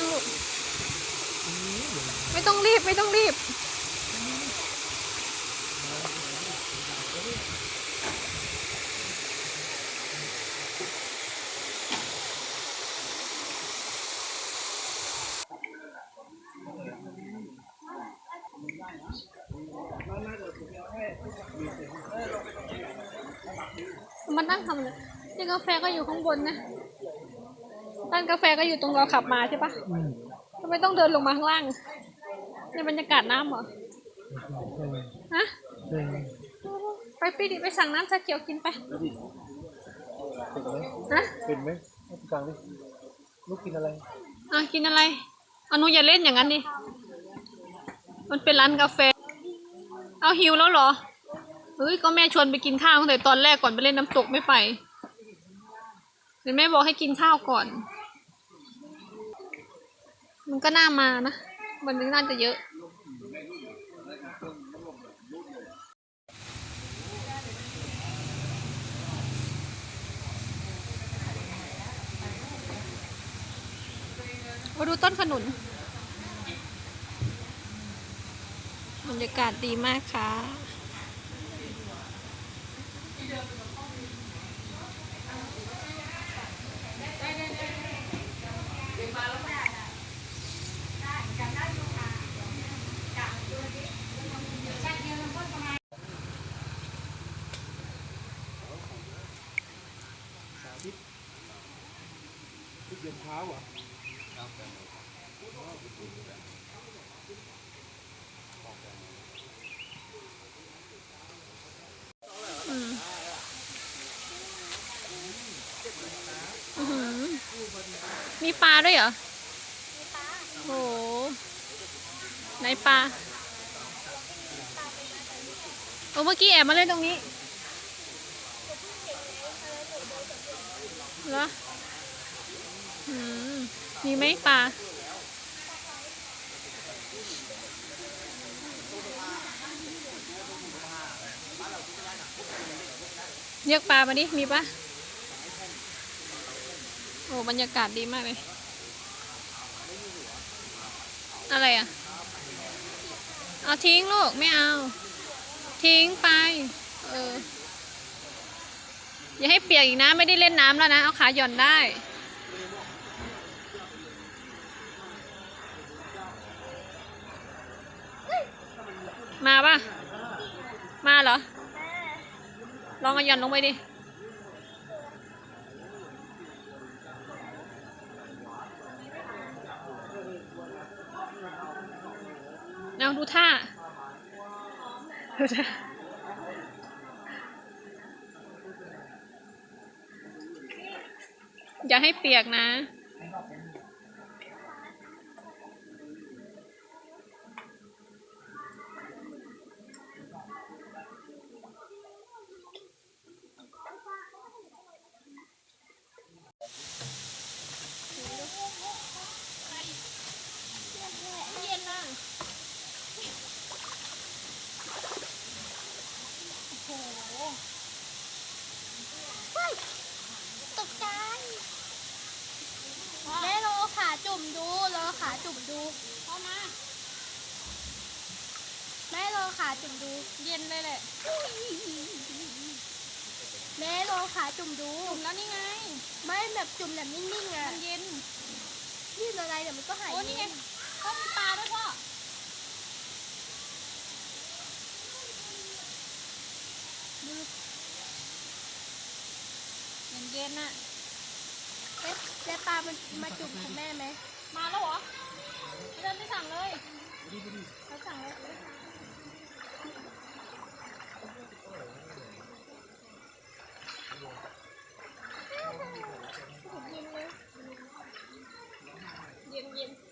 งลูกไม่ต้องรีบไม่ต้องรีบ มันนั่งทำเลยนี่กาแฟก็อยู่ข้างบนนะ ร้านกาแฟก็อยู่ตรงเราขับมาใช่ปะทำไมต้องเดินลงมาข้างล่าง ในบรรยากาศน้ำเหรอ ฮะ ไปปีดิไปสั่งน้ำชาเขียวกินไป ฮะเป็นไหมให้ฟังดิ ลูกกินอะไร อะกินอะไรอนุอย่าเล่นอย่างนั้นดิ มันเป็นร้านกาแฟ เอาหิวแล้วเหรอ เฮ้ยก็แม่ชวนไปกินข้าวตั้งแต่ตอนแรกก่อนไปเล่นน้ำตกไม่ไปเดี๋ยวแม่บอกให้กินข้าวก่อน มันก็น่ามานะ มันน่าจะเยอะ มาดูต้นขนุน บรรยากาศดีมากค่ะ ทุกเย็นเช้าเหรออืมอื้อหือมีปลาด้วยเหรอ โหไหนปลา โอ้เมื่อกี้แอบมาเล่นตรงนี้ เหรออืมมีไหมปลาเรียกปลามาดิ มีปะโอ้บรรยากาศดีมากเลย อะไรอะ เอาทิ้งลูก ไม่เอา ทิ้งไป เออ อย่าให้เปียกอีกนะ ไม่ได้เล่นน้ำแล้วนะ เอาขาหย่อนได้ มาปะมาเหรอ ลองเอาหย่อนลงไปดิเอาดูท่าดูท่า อย่าให้เปียกนะ เย็นนะโอ้โห ตกใจแม่ลองเอาขาจุ่มดูลองเอาขาจุ่มดู เข้ามา แม่ลองเอาขา จุ่มดู เย็นเลยแหละแม่ลองเอาขาจุ่มดู จุ่มแล้วนี่ไง ไม่แบบจุ่มแบบนิ่งๆอะมันเย็นนี่อะไรเดี๋ยวมันก็หายโอ้นี่ไงก็มีปลาด้วยพ่อเย็นๆน่ะแล้วแล้วปลามันมาจุ่มของแม่ไหม มาแล้วเหรอไม่เดินไปสั่งเลย ไปสั่งเลยไปสั่ง เย็นๆ